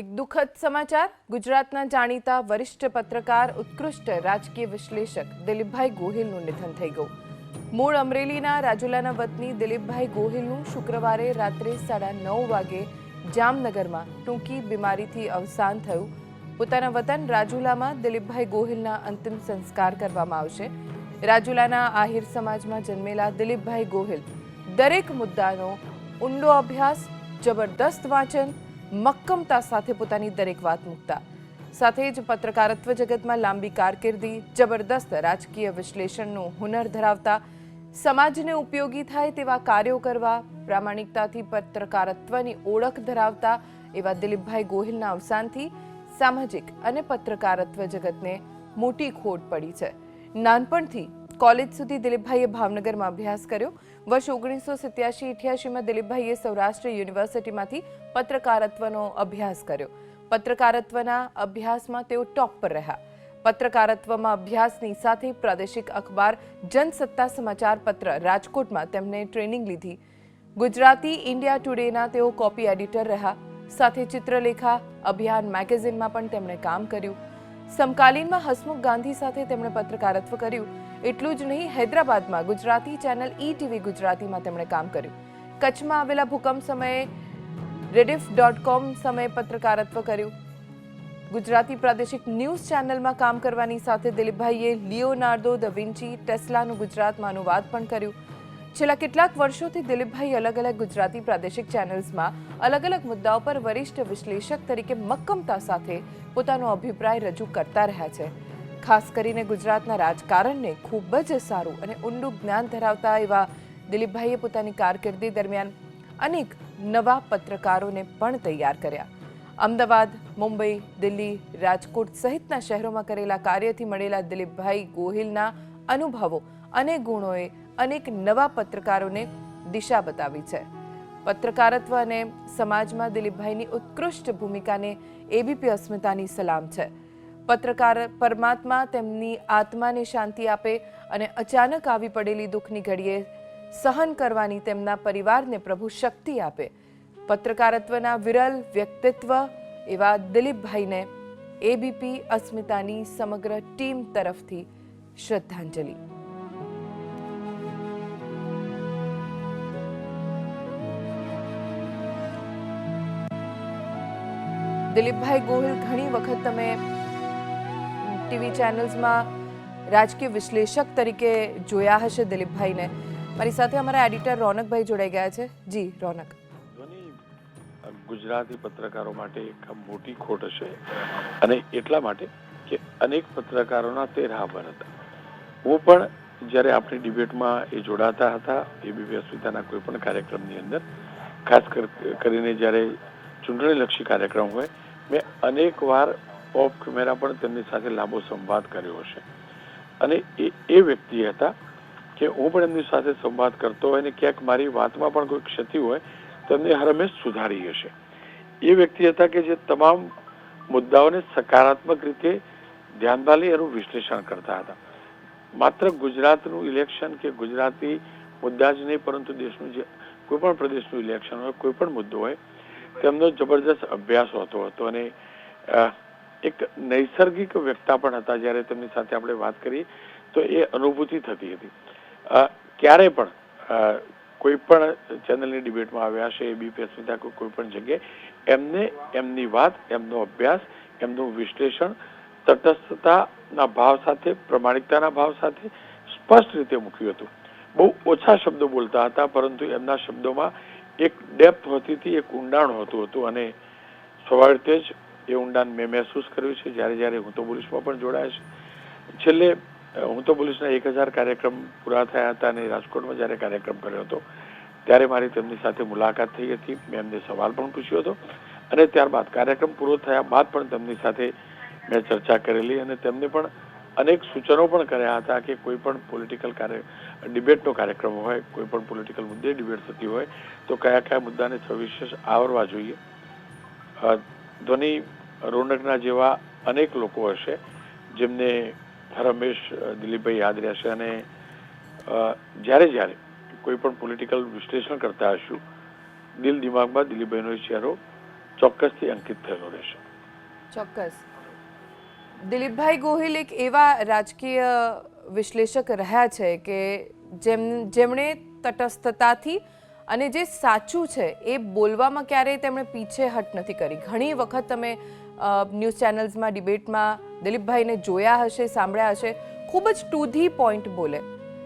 એક દુઃખદ સમાચાર. ગુજરાતના જાણીતા વરિષ્ઠ પત્રકાર, ઉત્કૃષ્ટ રાજકીય વિશ્લેષક દિલીપભાઈ ગોહિલનું નિધન થઈ ગયું. મૂળ અમરેલીના રાજુલાના વતની દિલીપભાઈ ગોહિલનું શુક્રવારે રાત્રે સાડા નવ વાગે જામનગરમાં ટૂંકી બીમારીથી અવસાન થયું. પોતાના વતન રાજુલામાં દિલીપભાઈ ગોહિલના અંતિમ સંસ્કાર કરવામાં આવશે. રાજુલાના આહિર સમાજમાં જન્મેલા દિલીપભાઈ ગોહિલ દરેક મુદ્દાનો ઊંડો અભ્યાસ, જબરદસ્ત વાંચન મક્કમતા સાથે પોતાની દરેક વાત મૂકતા. સાથે જ પત્રકારત્વ જગતમાં લાંબી કારકિર્દી, જબરદસ્ત રાજકીય વિશ્લેષણનું હુનર ધરાવતા, સમાજને ઉપયોગી થાય તેવા કાર્યો કરવા, પ્રામાણિકતાથી પત્રકારત્વની ઓળખ ધરાવતા એવા દિલીપભાઈ ગોહિલના અવસાનથી સામાજિક અને પત્રકારત્વ જગતને મોટી ખોટ પડી છે. નાનપણથી કોલેજ સુધી દિલીપભાઈએ ભાવનગરમાં અભ્યાસ કર્યો. વર્ષ ઓગણીસો સિત્યાસી અઠ્યાસીમાં દિલીપભાઈએ સૌરાષ્ટ્ર યુનિવર્સિટીમાંથી પત્રકારત્વનો અભ્યાસ કર્યો. પત્રકારત્વના અભ્યાસમાં તેઓ ટોપ પર રહ્યા. પત્રકારત્વમાં અભ્યાસની સાથે પ્રાદેશિક અખબાર, જનસત્તા સમાચાર પત્ર, રાજકોટમાં તેમણે ટ્રેનિંગ લીધી. ગુજરાતી ઇન્ડિયા ટુડેના તેઓ કોપી એડિટર રહ્યા. સાથે ચિત્રલેખા, અભિયાન મેગેઝિનમાં પણ તેમણે કામ કર્યું. સમકાલીનમાં હસમુખ ગાંધી સાથે તેમણે પત્રકારત્વ કર્યું. એટલું જ નહીં, હૈદરાબાદમાં ગુજરાતી ચેનલ ઈ ટીવી ગુજરાતીમાં તેમણે કામ કર્યું. કચ્છમાં આવેલા ભૂકંપ સમયે રેડિફ ડોટ કોમ સમયે પત્રકારત્વ કર્યું. ગુજરાતી પ્રાદેશિક ન્યૂઝ ચેનલમાં કામ કરવાની સાથે દિલીપભાઈએ લિયોનાર્ડો દ વિન્ચી, ટેસ્લાનું ગુજરાતમાં અનુવાદ પણ કર્યું. છેલ્લા કેટલાક વર્ષોથી દિલીપભાઈ અલગ અલગ ગુજરાતી પ્રાદેશિક ચેનલ્સમાં અલગ અલગ મુદ્દાઓ પર વરિષ્ઠ વિશ્લેષક તરીકે મક્કમતા સાથે પોતાનો અભિપ્રાય રજૂ કરતા રહ્યા છે. ખાસ કરીને ગુજરાતના રાજકારણને ખૂબ જ સારું અને ઊંડું જ્ઞાન ધરાવતા એવા દિલીપભાઈએ પોતાની કારકિર્દી દરમિયાન અનેક નવા પત્રકારોને પણ તૈયાર કર્યા. અમદાવાદ, મુંબઈ, દિલ્હી, રાજકોટ સહિતના શહેરોમાં કરેલા કાર્યથી મળેલા દિલીપભાઈ ગોહિલના અનુભવો અને ગુણોએ અનેક નવા પત્રકારોને દિશા બતાવી છે. પત્રકારત્વ અને સમાજમાં દિલીપભાઈની ઉત્કૃષ્ટ ભૂમિકાને એબીપી અસ્મિતાની સલામ છે. પત્રકાર પરમાત્મા તેમની આત્માને શાંતિ આપે અને અચાનક આવી પડેલી દુઃખની ઘડીએ સહન કરવાની તેમના પરિવારને પ્રભુ શક્તિ આપે. પત્રકારત્વના વિરલ વ્યક્તિત્વ એવા દિલીપભાઈને એબીપી અસ્મિતાની સમગ્ર ટીમ તરફથી શ્રદ્ધાંજલિ. દિલીપભાઈ ગોહિલ, ઘણી વખત તમે ટીવી ચેનલ્સમાં રાજકીય વિશ્લેષક તરીકે જોયા હશે દિલીપભાઈને. મારી સાથે અમારા એડિટર રોનકભાઈ જોડાઈ ગયા છે. જી, રોનક. ગુજરાતી પત્રકારો માટે એક મોટી ખોટ હશે. અને એટલા માટે કે અનેક પત્રકારોના તે રાહબર હતા. હું પણ જ્યારે આપણી ડિબેટમાં એ જોડાતા હતા, એબીપી અસ્મિતાના કોઈ પણ કાર્યક્રમની અંદર, ખાસ કરીને જ્યારે ચૂંટણીલક્ષી કાર્યક્રમ હોય, મેં અનેક વાર ઓફ કેમેરા પણ તેમની સાથે લાંબો સંવાદ કર્યો હશે. અને એ એ વ્યક્તિ હતા કે હું પણ એમની સાથે સંવાદ કરતો હોય અને ક્યાંક મારી વાતમાં પણ કોઈ ક્ષતિ હોય તો એમને હરમેશ સુધારી હશે. એ વ્યક્તિ હતા કે જે તમામ મુદ્દાઓને સકારાત્મક રીતે ધ્યાનમાં લઈ એનું વિશ્લેષણ કરતા હતા. માત્ર ગુજરાતનું ઇલેક્શન કે ગુજરાતી મુદ્દા જ નહીં, પરંતુ દેશનું જે કોઈ પણ પ્રદેશનું ઇલેક્શન હોય કોઈ પણ મુદ્દો હોય, તેમનો જબરદસ્ત અભ્યાસ હોતો હતો અને એક નૈસર્ગિક વ્યક્તા પણ હતા જ્યારે તેમની સાથે આપણે વાત કરી, તો એ અનુભૂતિ થતી હતી. ક્યારે પણ કોઈ પણ ચેનલની ડિબેટમાં આવ્યા છે બીપી અસ્મિતા કોઈ પણ જગ્યાએ, એમને એમની વાત, એમનો અભ્યાસ, એમનું વિશ્લેષણ, તટસ્થતાના ભાવ સાથે, પ્રમાણિકતાના ભાવ સાથે સ્પષ્ટ રીતે મૂક્યું હતું. બહુ ઓછા શબ્દો બોલતા હતા, પરંતુ એમના શબ્દોમાં એક ડેપ્થ હોતી હતી, એક ઊંડાણ હોતું હતું અને સ્વાભાવિક રીતે જ એ ઊંડાણ મેં મહેસૂસ કર્યું છે. જ્યારે જ્યારે હું તો પોલીસમાં પણ જોડાયા છે. છેલ્લે હું તો પોલીસના એક હજાર કાર્યક્રમ પૂરા થયા હતા અને રાજકોટમાં જ્યારે કાર્યક્રમ કર્યો હતો, ત્યારે મારી તેમની સાથે મુલાકાત થઈ હતી. મેં એમને સવાલ પણ પૂછ્યો હતો અને ત્યારબાદ કાર્યક્રમ પૂરો થયા બાદ પણ તેમની સાથે મેં ચર્ચા કરેલી અને તેમને પણ અનેક સૂચનો પણ કર્યા હતા કે કોઈ પણ પોલિટિકલ કાર્ય, ડિબેટનો કાર્યક્રમ હોય, કોઈ પણ પોલિટિકલ મુદ્દે ડિબેટ થતી હોય, તો કયા કયા મુદ્દાને સવિશેષ આવરવા જોઈએ? ધ્વનિ રોનકના જેવા અનેક લોકો હશે, જેમને રમેશ દિલીપભાઈ યાદ રહેશે અને જ્યારે જ્યારે કોઈ પણ પોલિટિકલ વિશ્લેષણ કરતા હશું, દિલ દિમાગમાં દિલીપભાઈનો ચહેરો ચોક્કસથી અંકિત થયેલો રહેશે. ચોક્કસ. દિલીપભાઈ ગોહિલ એક એવા રાજકીય વિશ્લેષક રહ્યા છે કે જેમ, જેમણે તટસ્થતાથી અને જે સાચું છે એ બોલવામાં ક્યારેય તેમણે પીછેહટ નથી કરી. ઘણી વખત તમે ન્યૂઝ ચેનલ્સમાં, ડિબેટમાં દિલીપભાઈને જોયા હશે, સાંભળ્યા હશે. ખૂબ જ ટુ ધી પોઈન્ટ બોલે.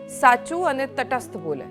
સાચું અને તટસ્થ બોલે.